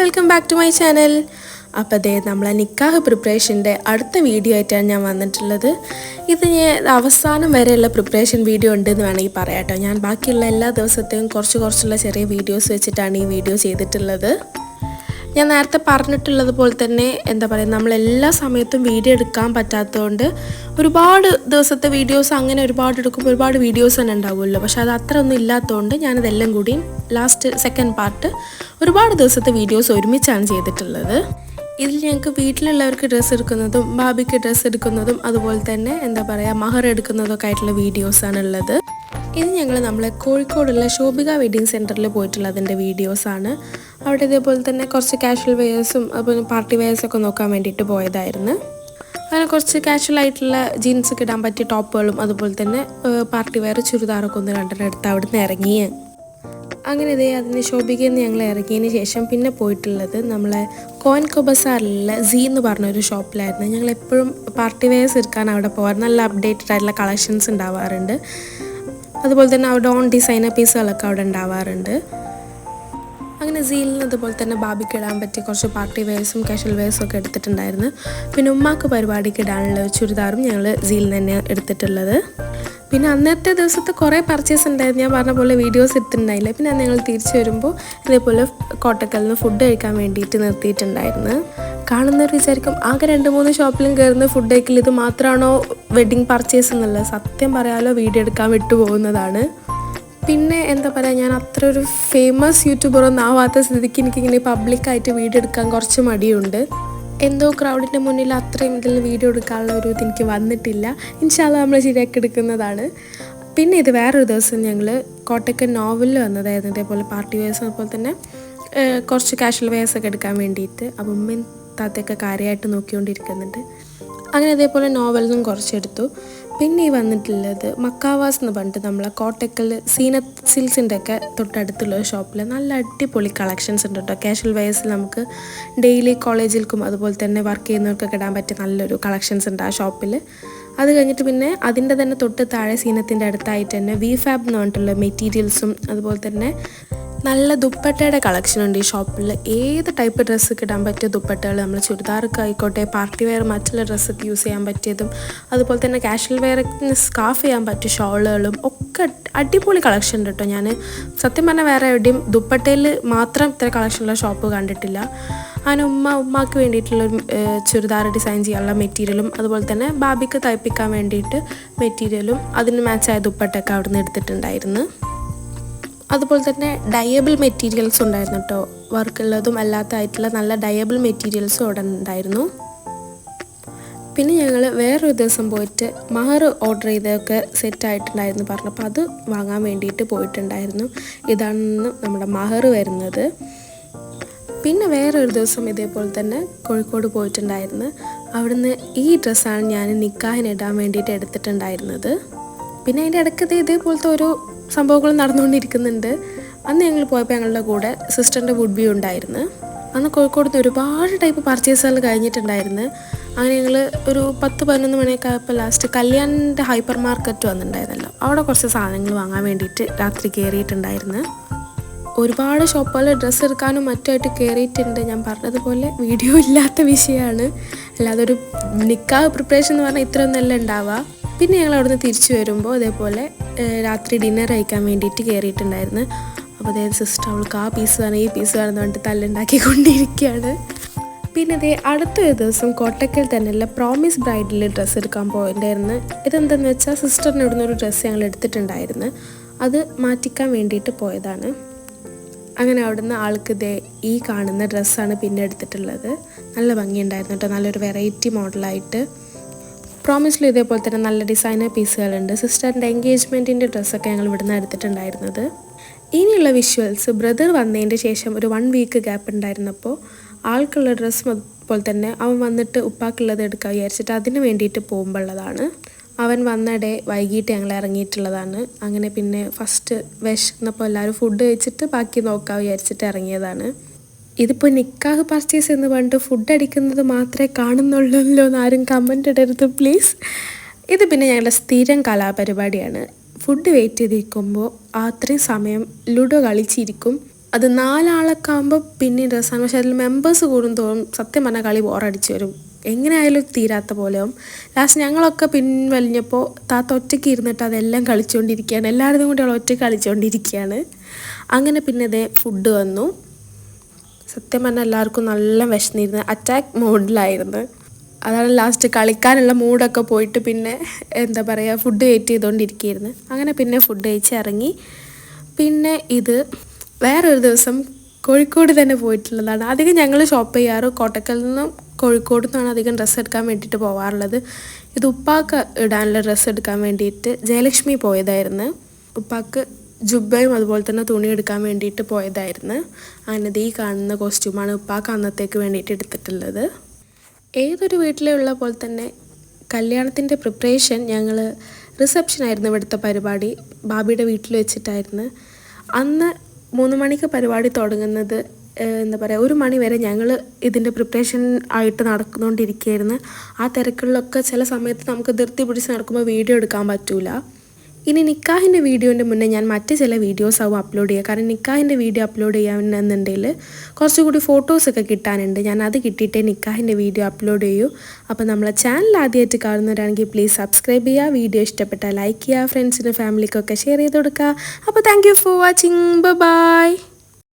Welcome back to my channel അപ്പോൾ അതേ നമ്മളെ നിക്കാഹ് പ്രിപ്പറേഷന്റെ അടുത്ത വീഡിയോ ആയിട്ടാണ് ഞാൻ വന്നിട്ടുള്ളത്. ഇത് ഞാൻ അവസാനം വരെയുള്ള പ്രിപ്പറേഷൻ വീഡിയോ ഉണ്ടെന്ന് വേണമെങ്കിൽ പറയാം കേട്ടോ. ഞാൻ ബാക്കിയുള്ള എല്ലാ ദിവസത്തെയും കുറച്ച് കുറച്ചുള്ള ചെറിയ വീഡിയോസ് വെച്ചിട്ടാണ് ഈ വീഡിയോ ചെയ്തിട്ടുള്ളത്. ഞാൻ നേരത്തെ പറഞ്ഞിട്ടുള്ളത് പോലെ തന്നെ എന്താ പറയുക നമ്മൾ എല്ലാ സമയത്തും വീഡിയോ എടുക്കാൻ പറ്റാത്തതുകൊണ്ട് ഒരുപാട് ദിവസത്തെ വീഡിയോസ് അങ്ങനെ ഒരുപാട് എടുക്കുമ്പോൾ ഒരുപാട് വീഡിയോസ് തന്നെ ഉണ്ടാവുമല്ലോ. പക്ഷെ അത് അത്ര ഒന്നും ഇല്ലാത്തതുകൊണ്ട് ഞാനതെല്ലാം കൂടി ലാസ്റ്റ് സെക്കൻഡ് പാർട്ട് ഒരുപാട് ദിവസത്തെ വീഡിയോസ് ഒരുമിച്ചാണ് ചെയ്തിട്ടുള്ളത്. ഇതിൽ ഞങ്ങൾക്ക് വീട്ടിലുള്ളവർക്ക് ഡ്രസ്സ് എടുക്കുന്നതും ബാബിക്ക് ഡ്രസ്സ് എടുക്കുന്നതും അതുപോലെ തന്നെ എന്താ പറയുക മഹർ എടുക്കുന്നതൊക്കെ ആയിട്ടുള്ള വീഡിയോസാണ് ഉള്ളത് ഇത് ഞങ്ങൾ നമ്മളെ കോഴിക്കോടുള്ള ശോഭിക വെഡിങ് സെന്ററിൽ പോയിട്ടുള്ളതിന്റെ വീഡിയോസാണ് അവിടെ ഇതേപോലെ തന്നെ കുറച്ച് കാഷ്വൽ വെയേഴ്സും അതുപോലെ പാർട്ടി വെയേഴ്സൊക്കെ നോക്കാൻ വേണ്ടിയിട്ട് പോയതായിരുന്നു. അങ്ങനെ കുറച്ച് കാഷ്വൽ ആയിട്ടുള്ള ജീൻസ് ഒക്കെ ഇടാൻ പറ്റിയ ടോപ്പുകളും അതുപോലെ തന്നെ പാർട്ടി വെയർ ചുരിദാറൊക്കെ ഒന്ന് രണ്ടെണ്ണം എടുത്ത് നിന്ന് ഇറങ്ങി അങ്ങനെ ഇതേ അതിന് ശോഭിക്കുന്ന ഞങ്ങൾ ഇറങ്ങിയതിന് ശേഷം പിന്നെ പോയിട്ടുള്ളത് നമ്മളെ കോൻ കൊബസാറിലുള്ള സീ എന്ന് പറഞ്ഞൊരു ഷോപ്പിലായിരുന്നു. ഞങ്ങൾ എപ്പോഴും പാർട്ടി വെയർസ് എടുക്കാൻ അവിടെ പോകാറ് നല്ല അപ്ഡേറ്റഡ് ആയിട്ടുള്ള കളക്ഷൻസ് ഉണ്ടാവാറുണ്ട്. അതുപോലെ തന്നെ അവിടെ ഓൺ ഡിസൈനർ പീസുകളൊക്കെ അവിടെ ഉണ്ടാവാറുണ്ട്. അങ്ങനെ സീലിൽ നിന്ന് അതുപോലെ തന്നെ ബാബിക്ക് ഇടാൻ പറ്റിയ കുറച്ച് പാർട്ടി വെയർസും കാഷ്വൽ വെയർസും ഒക്കെ എടുത്തിട്ടുണ്ടായിരുന്നു. പിന്നെ ഉമ്മാക്ക് പരിപാടിക്ക് ഇടാനുള്ള ചുരിദാറും ഞങ്ങൾ സീലിൽ തന്നെ എടുത്തിട്ടുള്ളത്. പിന്നെ അന്നത്തെ ദിവസത്തെ കുറേ പർച്ചേസ് ഉണ്ടായിരുന്നു. ഞാൻ പറഞ്ഞ പോലെ വീഡിയോസ് എടുത്തിട്ടുണ്ടായില്ല. പിന്നെ ഞങ്ങൾ തിരിച്ചു വരുമ്പോൾ ഇതേപോലെ കോട്ടക്കലിൽ നിന്ന് ഫുഡ് കഴിക്കാൻ വേണ്ടിയിട്ട് നിർത്തിയിട്ടുണ്ടായിരുന്നു. കാണുന്നവർ വിചാരിക്കും ആകെ രണ്ട് മൂന്ന് ഷോപ്പിലും കയറുന്ന ഫുഡ് കഴിക്കൽ ഇത് മാത്രമാണോ വെഡ്ഡിങ് പർച്ചേസ് എന്നുള്ളത്. സത്യം പറയാലോ വീഡിയോ എടുക്കാൻ വിട്ടുപോകുന്നതാണ്. പിന്നെ എന്താ പറയുക ഞാൻ അത്ര ഒരു ഫേമസ് യൂട്യൂബറൊന്നും ആവാത്ത സ്ഥിതിക്ക് എനിക്കിങ്ങനെ പബ്ലിക്കായിട്ട് വീഡിയോ എടുക്കാൻ കുറച്ച് മടിയുണ്ട്. എന്തോ ക്രൗഡിന്റെ മുന്നിൽ അത്രയും ഇതിൽ വീഡിയോ എടുക്കാനുള്ള ഒരു ഇത് എനിക്ക് വന്നിട്ടില്ല. ഇൻഷാല്ല നമ്മൾ ശരിയാക്കി എടുക്കുന്നതാണ്. പിന്നെ ഇത് വേറൊരു ദിവസം ഞങ്ങൾ കോട്ടക്കൽ നോവലിൽ വന്നതായിരുന്നു. ഇതേപോലെ പാർട്ടി വെയർസ് അതുപോലെ തന്നെ കുറച്ച് കാഷ്വൽ വെയർസ് ഒക്കെ എടുക്കാൻ വേണ്ടിയിട്ട്. അപ്പം ഉമ്മയും താത്തയൊക്കെ കാര്യമായിട്ട് നോക്കിക്കൊണ്ടിരിക്കുന്നുണ്ട്. അങ്ങനെ അതേപോലെ നോവലിനും കുറച്ചെടുത്തു. പിന്നെ ഈ വന്നിട്ടുള്ളത് മക്കാവാസ് എന്ന് പറഞ്ഞിട്ട് നമ്മളെ കോട്ടക്കൽ സീന സിൽസിന്റെ ഒക്കെ തൊട്ടടുത്തുള്ള ഷോപ്പിൽ നല്ല അടിപൊളി കളക്ഷൻസ് ഉണ്ട് കേട്ടോ. കാഷ്വൽ വയസ്സിൽ നമുക്ക് ഡെയിലി കോളേജിൽക്കും അതുപോലെ തന്നെ വർക്ക് ചെയ്യുന്നവർക്കൊക്കെ ഇടാൻ പറ്റിയ നല്ലൊരു കളക്ഷൻസ് ഉണ്ട് ആ ഷോപ്പിൽ അത് കഴിഞ്ഞിട്ട് പിന്നെ അതിന്റെ തന്നെ തൊട്ട് താഴെ സീനത്തിന്റെ അടുത്തായിട്ട് തന്നെ വി ഫാബ് എന്ന് പറഞ്ഞിട്ടുള്ള മെറ്റീരിയൽസും അതുപോലെ തന്നെ നല്ല ദുപ്പട്ടയുടെ കളക്ഷൻ ഉണ്ട് ഈ ഷോപ്പിൽ ഏത് ടൈപ്പ് ഡ്രസ്സ് ഇടാൻ പറ്റിയ ദുപ്പട്ടകൾ നമ്മൾ ചുരിദാർക്ക് ആയിക്കോട്ടെ പാർട്ടി വെയർ മറ്റുള്ള ഡ്രസ്സൊക്കെ യൂസ് ചെയ്യാൻ പറ്റിയതും അതുപോലെ തന്നെ കാഷ്വൽ വെയറിന് സ്കാഫ് ചെയ്യാൻ പറ്റിയ ഷോളുകളും ഒക്കെ അടിപൊളി കളക്ഷൻ ഉണ്ട് കേട്ടോ ഞാൻ സത്യം പറഞ്ഞാൽ വേറെ എവിടെയും ദുപ്പട്ടയിൽ മാത്രം ഇത്ര കളക്ഷനുള്ള ഷോപ്പ് കണ്ടിട്ടില്ല. അങ്ങനെ ഉമ്മ ഉമ്മാക്ക് വേണ്ടിയിട്ടുള്ള ചുരിദാർ ഡിസൈൻ ചെയ്യാനുള്ള മെറ്റീരിയലും അതുപോലെ തന്നെ ബാബിക്ക് തയ്പ്പിക്കാൻ വേണ്ടിയിട്ട് മെറ്റീരിയലും അതിന് മാച്ചായ ദുപ്പട്ടയൊക്കെ അവിടെ നിന്ന് എടുത്തിട്ടുണ്ടായിരുന്നു. അതുപോലെ തന്നെ ഡയബിൾ മെറ്റീരിയൽസ് ഉണ്ടായിരുന്നു കേട്ടോ വർക്കുള്ളതും അല്ലാത്തതായിട്ടുള്ള നല്ല ഡയബിൾ മെറ്റീരിയൽസും അവിടെ ഉണ്ടായിരുന്നു. പിന്നെ ഞങ്ങൾ വേറൊരു ദിവസം പോയിട്ട് മഹർ ഓർഡർ ചെയ്തൊക്കെ സെറ്റ് ആയിട്ടുണ്ടായിരുന്നു പറഞ്ഞപ്പോൾ അത് വാങ്ങാൻ വേണ്ടിയിട്ട് പോയിട്ടുണ്ടായിരുന്നു. ഇതാണ് നമ്മുടെ മഹർ വരുന്നത്. പിന്നെ വേറൊരു ദിവസം ഇതേപോലെ തന്നെ കോഴിക്കോട് പോയിട്ടുണ്ടായിരുന്നു. അവിടുന്ന് ഈ ഡ്രസ്സാണ് ഞാൻ നിക്കാഹിനിടാൻ വേണ്ടിയിട്ട് എടുത്തിട്ടുണ്ടായിരുന്നത്. പിന്നെ അതിന്റെ ഇടയ്ക്ക് ഇതേപോലത്തെ ഓരോ സംഭവങ്ങൾ നടന്നുകൊണ്ടിരിക്കുന്നുണ്ട്. അന്ന് ഞങ്ങൾ പോയപ്പോൾ ഞങ്ങളുടെ കൂടെ സിസ്റ്ററിന്റെ വുഡ് ബി ഉണ്ടായിരുന്നു. അന്ന് കോഴിക്കോട് നിന്ന് ഒരുപാട് ടൈപ്പ് പർച്ചേസുകൾ കഴിഞ്ഞിട്ടുണ്ടായിരുന്നു. അങ്ങനെ ഞങ്ങൾ ഒരു പത്ത് പതിനൊന്ന് മണിയൊക്കെ ആയപ്പോൾ ലാസ്റ്റ് കല്യാണിന്റെ ഹൈപ്പർ മാർക്കറ്റ് വന്നിട്ടുണ്ടായിരുന്നല്ലോ. അവിടെ കുറച്ച് സാധനങ്ങൾ വാങ്ങാൻ വേണ്ടിയിട്ട് രാത്രി കയറിയിട്ടുണ്ടായിരുന്നു ഒരുപാട് ഷോപ്പുകൾ ഡ്രസ്സ് എടുക്കാനും മറ്റുമായിട്ട് കയറിയിട്ടുണ്ട് ഞാൻ പറഞ്ഞതുപോലെ വീഡിയോ ഇല്ലാത്ത വിഷയമാണ്. അല്ലാതെ ഒരു നിക്കാ പ്രിപ്പറേഷൻ എന്ന് പറഞ്ഞാൽ ഇത്രയൊന്നല്ല ഉണ്ടാവുക. പിന്നെ ഞങ്ങൾ അവിടുന്ന് തിരിച്ചു വരുമ്പോൾ അതേപോലെ രാത്രി ഡിന്നർ കഴിക്കാൻ വേണ്ടിയിട്ട് കയറിയിട്ടുണ്ടായിരുന്നു അപ്പോൾ അതായത് സിസ്റ്റർ അവൾക്ക് ആ പീസ് വേണം ഈ പീസ് വേണം എന്ന് പറഞ്ഞിട്ട് തല്ലുണ്ടാക്കിക്കൊണ്ടിരിക്കുകയാണ്. പിന്നെ അതേ അടുത്തൊരു ദിവസം കോട്ടക്കൽ തന്നെയുള്ള പ്രോമിസ് ബ്രൈഡിൽ ഡ്രസ്സ് എടുക്കാൻ പോയിട്ടുണ്ടായിരുന്നു. ഇതെന്താന്ന് വെച്ചാൽ സിസ്റ്ററിന് ഇവിടുന്ന് ഒരു ഡ്രസ്സ് ഞങ്ങൾ എടുത്തിട്ടുണ്ടായിരുന്നു. അത് മാറ്റിക്കാൻ വേണ്ടിയിട്ട് പോയതാണ്. അങ്ങനെ അവിടുന്ന് ആൾക്ക് ഇതേ ഈ കാണുന്ന ഡ്രസ്സാണ് പിന്നെ എടുത്തിട്ടുള്ളത്. നല്ല ഭംഗിയുണ്ടായിരുന്നു കേട്ടോ നല്ലൊരു വെറൈറ്റി മോഡലായിട്ട് പ്രോമിസിൽ ഇതേപോലെ തന്നെ നല്ല ഡിസൈനർ പീസുകളുണ്ട് സിസ്റ്ററിന്റെ എൻഗേജ്മെന്റിന്റെ ഡ്രസ്സൊക്കെ ഞങ്ങൾ ഇവിടുന്ന് എടുത്തിട്ടുണ്ടായിരുന്നത്. ഇനിയുള്ള വിഷ്വൽസ് ബ്രദർ വന്നതിന്റെ ശേഷം ഒരു വൺ വീക്ക് ഗ്യാപ്പ് ഉണ്ടായിരുന്നപ്പോൾ ആൾക്കുള്ള ഡ്രസ്സ് അതുപോലെ തന്നെ അവൻ വന്നിട്ട് ഉപ്പാക്കുള്ളത് എടുക്കാൻ വിചാരിച്ചിട്ട് അതിന് വേണ്ടിയിട്ട് പോകുമ്പോഴുള്ളതാണ് അവൻ വന്നിടെ വൈകിട്ട് ഞങ്ങൾ ഇറങ്ങിയിട്ടുള്ളതാണ്. അങ്ങനെ പിന്നെ ഫസ്റ്റ് വിശന്നപ്പോൾ എല്ലാവരും ഫുഡ് കഴിച്ചിട്ട് ബാക്കി നോക്കാൻ വിചാരിച്ചിട്ട് ഇറങ്ങിയതാണ്. ഇതിപ്പോൾ നിക്കാഹ് പർച്ചേസ് എന്ന് പറഞ്ഞിട്ട് ഫുഡ് അടിക്കുന്നത് മാത്രമേ കാണുന്നുള്ളൂ എന്ന് ആരും കമന്റ് ഇടരുത് പ്ലീസ് ഇത് പിന്നെ ഞങ്ങളുടെ സ്ഥിരം കലാപരിപാടിയാണ്. ഫുഡ് വെയിറ്റ് ചെയ്തിരിക്കുമ്പോൾ അത്രയും സമയം ലുഡോ കളിച്ചിരിക്കും. അത് നാലാളൊക്കെ ആകുമ്പോൾ പിന്നെ രസമാണ് പക്ഷേ അതിൽ മെമ്പേഴ്സ് കൂടും തോറും സത്യം പറഞ്ഞാൽ കളി ബോറടിച്ച് വരും. എങ്ങനെയായാലും തീരാത്ത പോലെയാവും. ലാസ്റ്റ് ഞങ്ങളൊക്കെ പിൻവലിഞ്ഞപ്പോൾ താത്ത ഒറ്റയ്ക്ക് ഇരുന്നിട്ട് അതെല്ലാം കളിച്ചുകൊണ്ടിരിക്കുകയാണ് എല്ലാവരും കൂടി അവൾ ഒറ്റയ്ക്ക് കളിച്ചുകൊണ്ടിരിക്കുകയാണ് അങ്ങനെ പിന്നെ ഇതേ ഫുഡ് വന്നു. സത്യം പറഞ്ഞാൽ എല്ലാവർക്കും നല്ല വിശന്നിരുന്നു അറ്റാക്ക് മോഡിലായിരുന്നു അതാണ് ലാസ്റ്റ് കളിക്കാനുള്ള മൂഡൊക്കെ പോയിട്ട് പിന്നെ എന്താ പറയുക ഫുഡ് വെയിറ്റ് ചെയ്തുകൊണ്ടിരിക്കുകയായിരുന്നു അങ്ങനെ പിന്നെ ഫുഡ് കഴിച്ച് ഇറങ്ങി. പിന്നെ ഇത് വേറൊരു ദിവസം കോഴിക്കോട് തന്നെ പോയിട്ടുള്ളതാണ്. അധികം ഞങ്ങൾ ഷോപ്പ് ചെയ്യാറ് കോട്ടക്കൽ നിന്നും കോഴിക്കോട് നിന്നാണ് അധികം ഡ്രസ്സ് എടുക്കാൻ വേണ്ടിയിട്ട് പോകാറുള്ളത് ഇത് ഉപ്പാക്ക് ഇടാനുള്ള ഡ്രസ്സ് എടുക്കാൻ വേണ്ടിയിട്ട് ജയലക്ഷ്മി പോയതായിരുന്നു. ഉപ്പാക്ക് ജുബയും അതുപോലെ തന്നെ തുണി എടുക്കാൻ വേണ്ടിയിട്ട് പോയതായിരുന്നു. അങ്ങനെ ഈ കാണുന്ന കോസ്റ്റ്യൂമാണ് ഉപ്പാക്ക് അന്നത്തേക്ക് വേണ്ടിയിട്ട് എടുത്തിട്ടുള്ളത്. ഏതൊരു വീട്ടിലുള്ള പോലെ തന്നെ കല്യാണത്തിന്റെ പ്രിപ്പറേഷൻ ഞങ്ങൾ റിസപ്ഷനായിരുന്നു ഇവിടുത്തെ പരിപാടി. ബാബിയുടെ വീട്ടിൽ വെച്ചിട്ടായിരുന്നു. അന്ന് മൂന്ന് മണിക്ക് പരിപാടി തുടങ്ങുന്നത് എന്താ പറയുക ഒരു മണി വരെ ഞങ്ങൾ ഇതിന്റെ പ്രിപ്പറേഷൻ ആയിട്ട് നടന്നുകൊണ്ടിരിക്കുകയായിരുന്നു. ആ തിരക്കുകളിലൊക്കെ ചില സമയത്ത് നമുക്ക് ധൃതി പിടിച്ച് നടക്കുമ്പോൾ വീഡിയോ എടുക്കാൻ പറ്റൂല. ഇനി നിക്കാഹിന്റെ വീഡിയോന്റെ മുന്നേ ഞാൻ മറ്റ് ചില വീഡിയോസ് ആവും അപ്ലോഡ് ചെയ്യുക. കാരണം നിക്കാഹിന്റെ വീഡിയോ അപ്ലോഡ് ചെയ്യാമെന്നുണ്ടെങ്കിൽ കുറച്ചുകൂടി ഫോട്ടോസൊക്കെ കിട്ടാനുണ്ട്. ഞാൻ അത് കിട്ടിയിട്ടേ നിക്കാഹിന്റെ വീഡിയോ അപ്ലോഡ് ചെയ്യൂ. അപ്പോൾ നമ്മളെ ചാനൽ ആദ്യമായിട്ട് കാണുന്നവരാണെങ്കിൽ പ്ലീസ് സബ്സ്ക്രൈബ് ചെയ്യുക. വീഡിയോ ഇഷ്ടപ്പെട്ടാൽ ലൈക്ക് ചെയ്യുക. ഫ്രണ്ട്സിനും ഫാമിലിക്കൊക്കെ ഷെയർ ചെയ്ത് കൊടുക്കുക. അപ്പോൾ താങ്ക് ഫോർ വാച്ചിങ് ബൈ